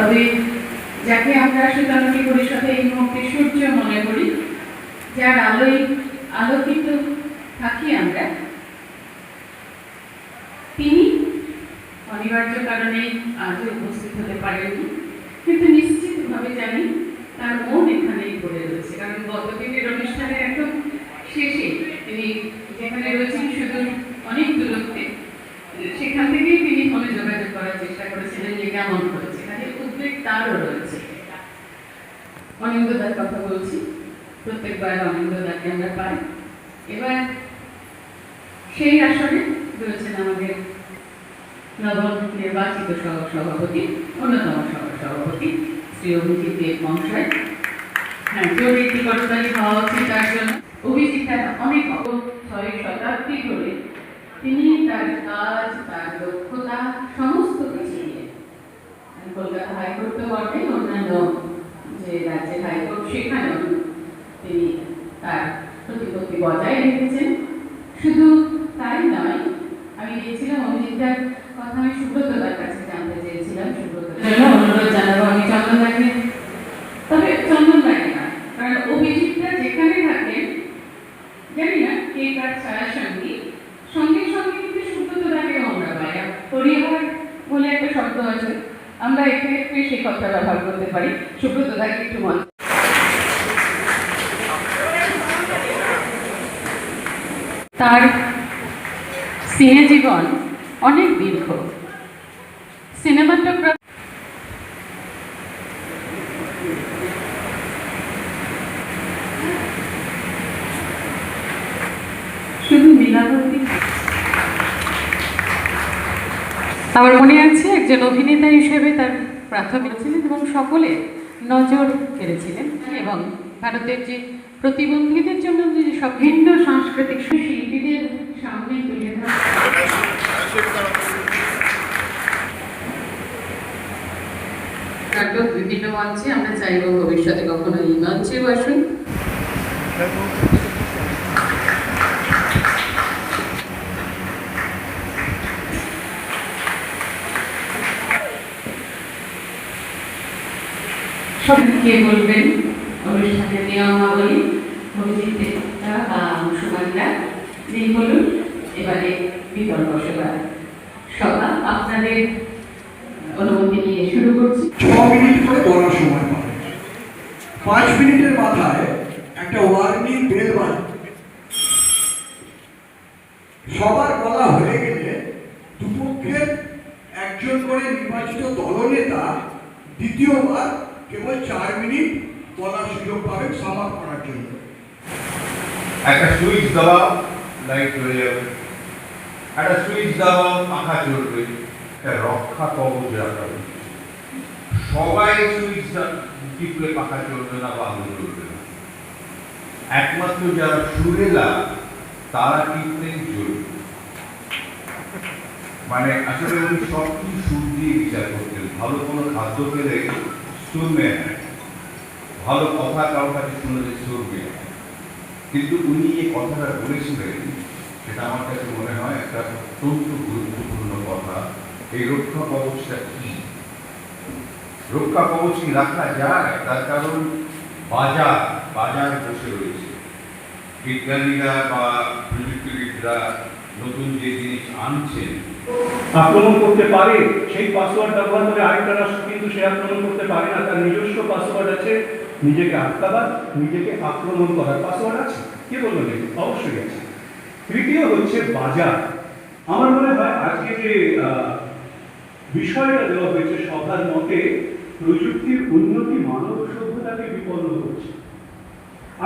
তবে যাকে আমরা সুতানুটি পরিষদে এই মুহূর্তে সূর্য মনে করি, যার আলোয় আলোকিত থাকি আমরা, তিনি অনিবার্য কারণে আজও উপস্থিত হতে পারেননি। কিন্তু নিশ্চিতভাবে জানি তার মন এখানেই পড়ে রয়েছে। কারণ গতদিনের অনুষ্ঠানের একদম শেষে তিনি যেখানে রয়েছেন শুধু অনেক দূরত্বে, সেখান থেকেই তিনি ফোনে যোগাযোগ করার চেষ্টা করেছিলেন যে কেমন কাজে উদ্বেগ তারও রয়েছে। অনিন্দদার কথা বলছি প্রত্যেকবার অনিন্দদাকে আমরা পাই। এবার সেই আসরে রয়েছেন আমাদের নবম নির্বাচিত সহ সভাপতি অন্যতম সহ সভাপতি শ্রী অভিজিৎ দেব মহাশয়। হ্যাঁ জরুরি করতালি হওয়া উচিত তার জন্য। অনেক ছয় শতাব্দী ধরে তিনি তার কাজ, তার দক্ষতা নিয়ে কলকাতা হাইকোর্ট তো বটে অন্যান্য যে রাজ্যের হাইকোর্ট সেখানেও তিনি তার প্রতিপত্তি বজায় রেখেছেন। শুধু তাই নয় আমি গিয়েছিলাম অভিজিৎদার কথা আমি সুব্রতদার কাছে জানতে চেয়েছিলাম সুব্রতদার জন্য অনুরোধ জানাব আমি চন্দনদাকে তবে চন্দনদাকে না কারণ অভিজিৎদা যেখানে থাকেন জানি না কে কার ছায়া সঙ্গী সঙ্গে সঙ্গে কিন্তু সুব্রতদাকেও আমরা পাই আর পরিবার বলে একটা শব্দ আছে আমরা এখানে সেই কথা ব্যবহার করতে পারি তার সিনে জীবন অনেক দীর্ঘ। শুধু আমার মনে আছে একজন অভিনেতা হিসেবে তার প্রাথমিক ছিলেন এবং সকলে নজর কেড়েছিলেন এবং ভারতের যে প্রতিবন্ধীদের জন্য যে সব ভিন্ন সাংস্কৃতিক শিল্পীদের সামনে বিভিন্ন মঞ্চে আমরা চাইব ভবিষ্যতে কখনো এই মঞ্চেও আসুন সব কে বলবেন অনুষ্ঠানের নিয়মাবলী অভিজিৎরা বা অংশমানরা যিনি বলুন, এবারে বিতর্ক সভা। সভা আপনাদের অনুমতি নিয়ে শুরু করছি। ছ মিনিট করে বলার সময় পাঁচ মিনিটের মাথায় একটা ওয়ার্নিং বেল সবার বলা হয়ে গেলে দুপক্ষের একজন করে নির্বাচিত দলনেতা দ্বিতীয়বার কেবল চার মিনিট বলার সুযোগ পাবেন সামাপ করার জন্য। একটা সুইচ দাবাও লাইট চলে যাবে। একটা সুইচ দাবাও পাখা চলবে। একটা রক্ষা কবচ রাখা সবাই সুইচ টিপলে পাখা চলবে না বা আলো চলবে না। একমাত্র যারা সুরেলা, তারা টিপলেই চলবে মানে আসলে উনি সব কিছু সুর দিয়ে বিচার করতেন ভালো কোনো খাদ্য পেলে মেয়ে ভালো কথা কারোর কাছে শুনলে নেয় কিন্তু উনি এই কথাটা বলেছিলেন, সেটা আমার কাছে মনে হয় একটা অত্যন্ত গুরুত্বপূর্ণ কথা। এই রক্ষা কবচটা কি? রক্ষা কবচ কি রাখা যায়? তার কারণ বাজার বাজার বসে রয়েছে। বিজ্ঞানীরা বা প্রযুক্তিবিদরা নতুন যে জিনিস আনছেন আক্রমণ করতে পারে, সেই পাসওয়ার্ড ব্যবহার করে আরেকটা রাষ্ট্র কিন্তু সে আক্রমণ করতে পারে না, তার নিজস্ব পাসওয়ার্ড আছে। নিজেকে আটকাবার, নিজেকে আক্রমণ করার পাসওয়ার্ড আছে। কে বলল নেই অবশ্যই আছে। তৃতীয় হচ্ছে বাজার। আমার মনে হয় আজকে যে বিষয়টা দেওয়া হয়েছে সবার মতে, প্রযুক্তির উন্নতি মানব সভ্যতাকে বিপন্ন করছে।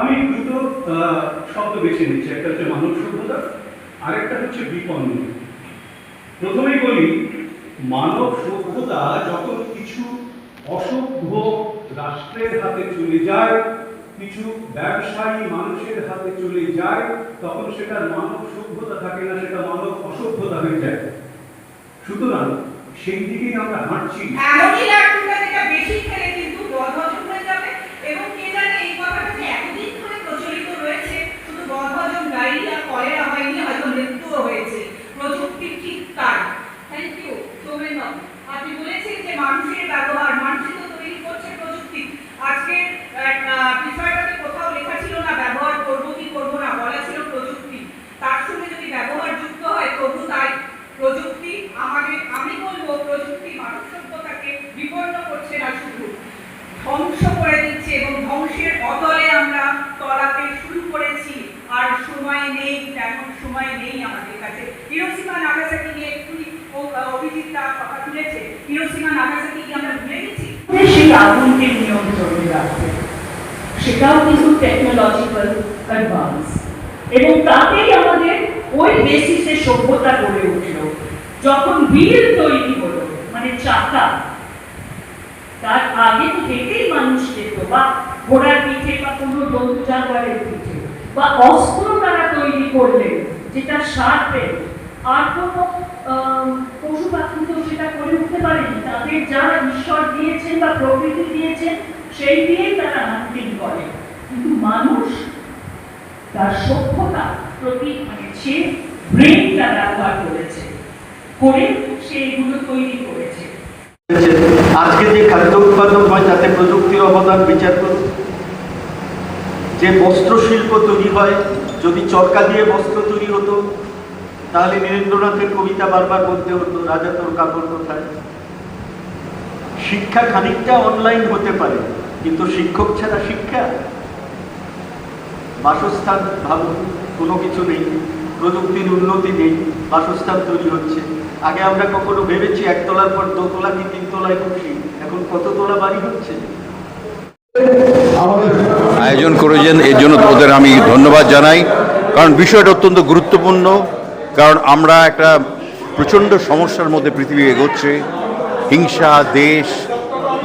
আমি দুটো শব্দ বেছে নিচ্ছি। একটা হচ্ছে মানব সভ্যতা, আরেকটা হচ্ছে বিপন্ন। প্রথমেই বলি, মানব সভ্যতা যখন কিছু অসভ্য রাষ্ট্রের হাতে চলে যায়, কিছু ব্যবসায়ী মানুষের হাতে চলে যায়, তখন সেটা মানব সভ্যতা থাকে না, সেটা মানব অসভ্যতা হয়ে যায়। সুতরাং সেই দিকেই আমরা হাঁটছি। এবং কে জানে এই কথাটা যে এতদিন ধরে প্রচলিত রয়েছে, শুধু বদহজম ডায়রিয়া কলেরা হয়নি। শ্রমে নয় আপনি বলেছেন যে মানুষের ব্যবহার মানুষই তো তৈরি করছে প্রযুক্তি। আজকে বিষয়টাতে কোথাও লেখা ছিল না, ব্যবহার করব কি করব না, বলা ছিল প্রযুক্তি। তার সঙ্গে যদি ব্যবহার যুক্ত হয়, তবু তাই প্রযুক্তি আমাদের আমি বলব প্রযুক্তি মানব সভ্যতাকে বিপন্ন করছে না শুধু। ধ্বংস করে দিচ্ছে এবং ধ্বংসের বদলে আমরা তলাতে শুরু করেছি। আর সময় নেই, তেমন সময় নেই আমাদের কাছে। হিরোসীমা নাগাসাকি অভিজিৎ তার কথা তুলেছে, হিরোসীমা নাগাসাকি কি আমরা ভুলে গেছি? সেই আগুনকে নিয়ন্ত্রণে রাখতে সেটাও কিন্তু টেকনোলজিক্যাল অ্যাডভান্স এবং তাতেই আমাদের ওই বেসিসে সভ্যতা গড়ে উঠল। যখন বিল তৈরি হলো মানে চাকা, তার আগে তো হেঁটেই মানুষ যেত বা ঘোড়ার পিঠে বা কোনো জন্তু জানোয়ারের পিঠে, বা অস্ত্র তারা তৈরি করলেন, যেটা সারবে আর কোনো পশু সেটা করে উঠতে পারেনি। তাদের যারা ঈশ্বর দিয়েছেন বা প্রকৃতি দিয়েছেন, সেই দিয়েই তারা হান্টিং করে কিন্তু মানুষ তার সভ্যতা প্রতি মানে সে ব্রেনটা ব্যবহার করেছে, করে সে এগুলো তৈরি করেছে। আজকে যে খাদ্য উৎপাদন হয়, তাতে প্রযুক্তির অবদান বিচার করুন। যে বস্ত্র শিল্প তৈরি হয়, যদি চরকা দিয়ে বস্ত্র তৈরি হতো তাহলে নীরেন্দ্রনাথের কবিতা বারবার বলতে হতো, রাজা, তোর কাপড় কোথায়? শিক্ষা খানিকটা অনলাইন হতে পারে, কিন্তু শিক্ষক ছাড়া শিক্ষা? বাসস্থান ভাবুন কোনো কিছু নেই, প্রযুক্তির উন্নতি নেই, বাসস্থান তৈরি হচ্ছে। আগে আমরা কখনো ভেবেছি একতলার পর দোতলা কি তিনতলায় খুশি এখন কত তোলা বাড়ি হচ্ছে? আয়োজন করেছেন, এর জন্য ওদের আমি ধন্যবাদ জানাই, কারণ বিষয়টা অত্যন্ত গুরুত্বপূর্ণ। কারণ আমরা একটা প্রচণ্ড সমস্যার মধ্যে পৃথিবী এগোচ্ছে হিংসা দেশ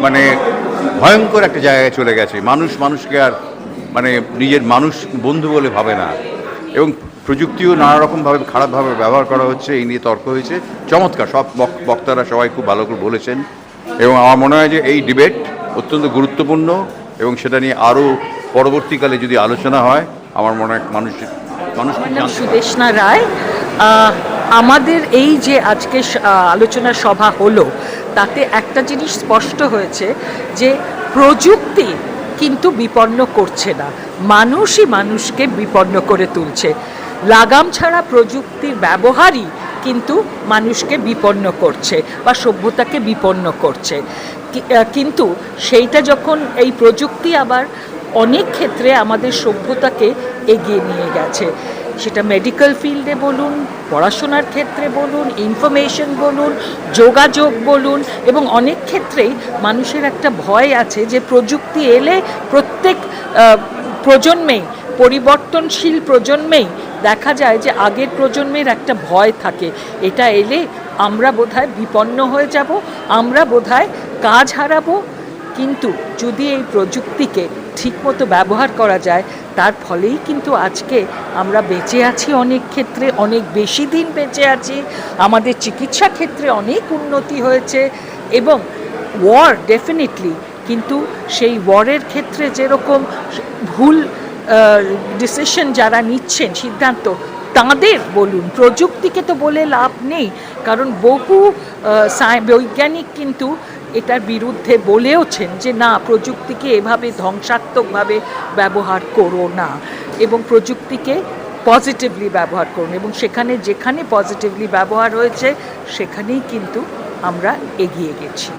মানে ভয়ঙ্কর একটা জায়গায় চলে গেছে। মানুষ মানুষকে আর মানে নিজের মানুষ বন্ধু বলে ভাবে না। এবং প্রযুক্তিও নানা রকমভাবে খারাপভাবে ব্যবহার করা হচ্ছে এই নিয়ে তর্ক হয়েছে। চমৎকার সব বক্তারা সবাই খুব ভালো করে বলেছেন। এবং আমার মনে হয় যে এই ডিবেট অত্যন্ত গুরুত্বপূর্ণ এবং সেটা নিয়ে আরও পরবর্তীকালে যদি আলোচনা হয় আমার মনে হয় মানুষ মানুষ সুদেশনা রায়। আমাদের এই যে আজকে আলোচনা সভা হলো, তাতে একটা জিনিস স্পষ্ট হয়েছে যে প্রযুক্তি কিন্তু বিপন্ন করছে না। মানুষই মানুষকে বিপন্ন করে তুলছে। লাগাম ছাড়া প্রযুক্তির ব্যবহারই কিন্তু মানুষকে বিপন্ন করছে বা সভ্যতাকে বিপন্ন করছে। কিন্তু সেইটা যখন এই প্রযুক্তি আবার অনেক ক্ষেত্রে আমাদের সভ্যতাকে এগিয়ে নিয়ে গেছে। সেটা মেডিকেল ফিল্ডে বলুন, পড়াশোনার ক্ষেত্রে বলুন ইনফরমেশন বলুন, যোগাযোগ বলুন, এবং অনেক ক্ষেত্রেই মানুষের একটা ভয় আছে যে প্রযুক্তি এলে প্রত্যেক প্রজন্মেই, পরিবর্তনশীল প্রজন্মেই দেখা যায় যে আগের প্রজন্মের একটা ভয় থাকে। এটা এলে আমরা বোধহয় বিপন্ন হয়ে যাব, আমরা বোধহয় কাজ হারাবো। কিন্তু যদি এই প্রযুক্তিকে ঠিকমতো ব্যবহার করা যায় তার ফলেই কিন্তু আজকে আমরা বেঁচে আছি অনেক ক্ষেত্রে, অনেক বেশি দিন বেঁচে আছি। আমাদের চিকিৎসা ক্ষেত্রে অনেক উন্নতি হয়েছে এবং ওয়ার ডেফিনেটলি কিন্তু সেই ওয়ারের ক্ষেত্রে যেরকম ভুল ডিসিশন যারা নিচ্ছেন, সিদ্ধান্ত, তাদের বলুন, প্রযুক্তিকে তো বলে লাভ নেই। কারণ বহু বৈজ্ঞানিক কিন্তু এটার বিরুদ্ধে বলেওছেন যে, না, প্রযুক্তিকে এভাবে ধ্বংসাত্মকভাবে ব্যবহার করো না এবং প্রযুক্তিকে পজিটিভলি ব্যবহার করুন এবং সেখানে যেখানে পজিটিভলি ব্যবহার হয়েছে, সেখানেই কিন্তু আমরা এগিয়ে গেছি।